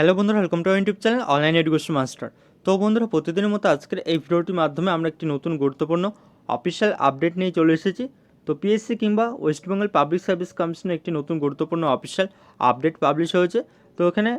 Hello বন্ধুরা welcome to YouTube channel online education master তো বন্ধুরা, প্রতিদিনের মতো আজকের এই ভিডিওটির মাধ্যমে আমরা একটি নতুন গুরুত্বপূর্ণ অফিসিয়াল আপডেট নিয়ে চলে এসেছি। তো পিএসসি কিংবা ওয়েস্ট বেঙ্গল পাবলিক সার্ভিস কমিশনের একটি নতুন গুরুত্বপূর্ণ অফিসিয়াল আপডেট পাবলিশ হয়েছে। তো এখানে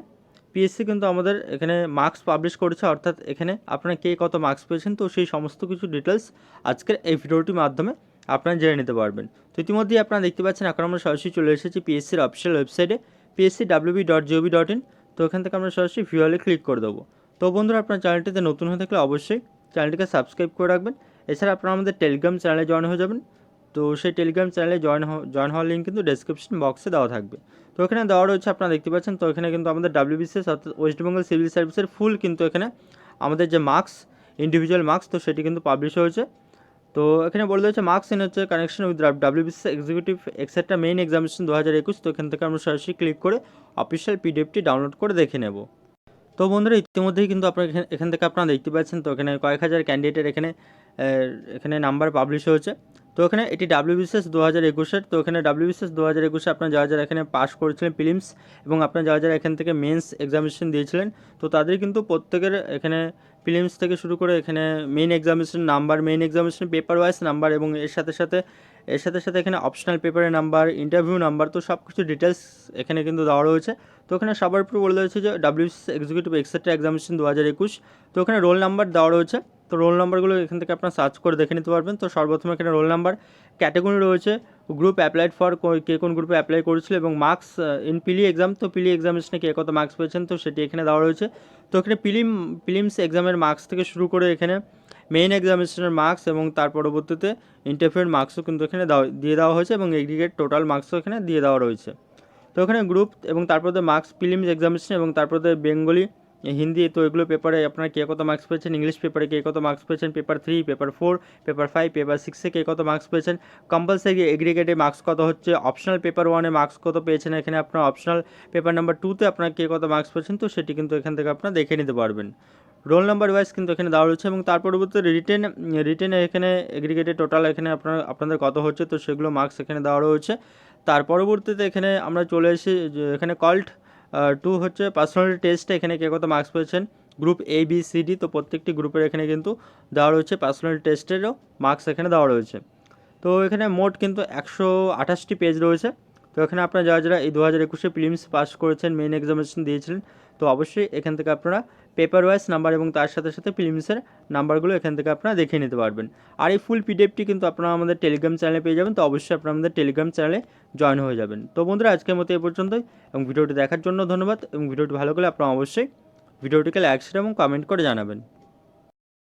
পিএসসি কিন্তু আমাদের এখানে মার্কস পাবলিশ করেছে, অর্থাৎ এখানে আপনারা কে কত মার্কস পেয়েছেন, তো সেই সমস্ত কিছু ডিটেলস আজকের এই ভিডিওটির মাধ্যমে আপনারা জেনে নিতে পারবেন। তো ইতিমধ্যেই আপনারা দেখতে পাচ্ছেন, এখন আমরা সরাসরি চলে এসেছি পিএসসির অফিসিয়াল ওয়েবসাইটে PSC WB dot G O V dot in তো এখান থেকে আমরা সরাসরি ভিওয়ালে ক্লিক করে দেবো। তো বন্ধুরা, আপনার চ্যানেলটিতে নতুন হয়ে থাকলে অবশ্যই চ্যানেলটিকে সাবস্ক্রাইব করে রাখবেন। এছাড়া আপনারা আমাদের টেলিগ্রাম চ্যানেলে জয়েন হয়ে যাবেন। তো সেই টেলিগ্রাম চ্যানেলে জয়েন জয়েন হওয়ার লিঙ্ক কিন্তু ডেসক্রিপশন বক্সে দেওয়া থাকবে। তো এখানে দেওয়া রয়েছে, আপনারা দেখতে পাচ্ছেন, তো এখানে কিন্তু আমাদের ডাব্লিউবিসিএস অর্থাৎ ওয়েস্ট বেঙ্গল সিভিল সার্ভিসের ফুল কিন্তু এখানে আমাদের যে মার্কস ইন্ডিভিজুয়াল মার্কস তো সেটি কিন্তু পাবলিশ হয়েছে। তো এখানে বলে দিয়েছে মার্কস ইন হচ্ছে connection with WBC executive extra main examination দু হাজার একুশ। তো এখান থেকে আমরা সরাসরি ক্লিক করে অফিসিয়াল পিডিএফটি ডাউনলোড করে দেখে নেব। তো বন্ধুরা, ইতিমধ্যেই কিন্তু আপনারা এখান থেকে আপনারা দেখতে পাচ্ছেন, তো এখানে কয়েক হাজার ক্যান্ডিডেটের এখানে এখানে নাম্বার পাবলিশ হয়েছে। তো এখানে এটি ডাব্লিউবিসিএস দু হাজার একুশের। তো এখানে ডাব্লিউবিসিএস দু হাজার একুশে আপনার যারা যারা এখানে পাস করেছিলেন ফিলিমস এবং আপনার যারা যারা এখান থেকে মেন্স এক্সামিনেশন দিয়েছিলেন, তো তাদের কিন্তু প্রত্যেকের এখানে ফিলিমস থেকে শুরু করে এখানে main examination number, main examination paper wise number এবং এর সাথে সাথে, এর সাথে সাথে এখানে অপশনাল পেপারের নাম্বার, ইন্টারভিউ নাম্বার, তো সব কিছু ডিটেলস এখানে কিন্তু দেওয়া রয়েছে। তো এখানে সবার উপর বলে রয়েছে যে ডাব্লিউসি এক্সিকিউটিভ এক্সেট্রা এক্সামিনেশন দু হাজার একুশ। তো এখানে রোল নাম্বার দেওয়া রয়েছে। তো রোল নাম্বারগুলো এখান থেকে আপনার সার্চ করে দেখে নিতে পারবেন। তো সর্বপ্রথম এখানে রোল নাম্বার ক্যাটাগরি রয়েছে। গ্রুপ অ্যাপ্লাইড ফর কে কোন গ্রুপে অ্যাপ্লাই করেছিল এবং মার্কস ইন পিলি এক্সাম তো পিলি এক্সামিনেশনে কে কত মার্কস পেয়েছেন, তো সেটি এখানে দেওয়া রয়েছে। তো এখানে পিলিম পিলিমস এক্সামের মার্কস থেকে শুরু করে এখানে মেইন এক্সামিনেশনের মার্কস এবং তার পরবর্তীতে ইন্টারভিউর মার্কসও কিন্তু এখানে দিয়ে দেওয়া হয়েছে এবং এগ্রিগেট টোটাল মার্কসও এখানে দিয়ে দেওয়া রয়েছে। তো এখানে গ্রুপ এবং তারপরে মার্কস প্রিলিমস এক্সামিনেশন এবং তারপরে বেঙ্গলি হিন্দি তো এগুলো পেপারে আপনারা কে কত মার্কস পেয়েছেন? ইংলিশ পেপারে কে কত মার্কস পেয়েছেন? Paper three paper four paper five paper সিক্সে কে কত মার্কস পেয়েছেন? কম্পালসারি এগ্রিগেটে মার্কস কত হচ্ছে? অপশনাল পেপার ওয়ানে মার্কস কত পেয়েছেন? এখানে আপনার অপশনাল পেপার নাম্বার টুতে আপনার কে কত মার্কস পেয়েছেন? তো সেটি কিন্তু এখান থেকে আপনারা দেখে নিতে পারবেন। রোল নাম্বার ওয়াইজ কিন্তু এখানে দেওয়া রয়েছে এবং তার পরবর্তীতে রিটেন রিটেনে এখানে এগ্রিগেটে টোটাল এখানে আপনার, আপনাদের কত হচ্ছে? তো সেগুলো মার্কস এখানে দেওয়া রয়েছে। তার পরবর্তীতে এখানে আমরা চলে এসে, এখানে কল্ট টু হচ্ছে পার্সোনালিটি টেস্টে এখানে কে কত মার্কস পেয়েছেন? Group A B C D তো প্রত্যেকটি গ্রুপের এখানে কিন্তু দেওয়া রয়েছে পার্সোনালিটি টেস্টেরও মার্কস এখানে দেওয়া রয়েছে। তো এখানে মোট কিন্তু একশো আঠাশটি পেজ রয়েছে। তো এখানে আপনারা যারা যারা এই দু হাজার একুশে প্রিলিমস পাস করেছেন মেইন এক্সামিনেশন দিয়েছিলেন তো অবশ্যই এখান থেকে আপনারা পেপার ওয়াইজ নাম্বার এবং তার সাথে সাথে ফিল্মসের নাম্বারগুলো এখান থেকে আপনারা দেখে নিতে পারবেন। আর এই ফুল পিডিএফটি কিন্তু আপনারা আমাদের টেলিগ্রাম চ্যানেলে পেয়ে যাবেন, তো অবশ্যই আপনারা আমাদের টেলিগ্রাম চ্যানেলে জয়েন হয়ে যাবেন। তো বন্ধুরা, আজকের মতো এ পর্যন্তই, এবং ভিডিওটি দেখার জন্য ধন্যবাদ, এবং ভিডিওটি ভালো করে আপনারা অবশ্যই ভিডিওটিকে লাইক শেয়ার এবং কমেন্ট করে জানাবেন।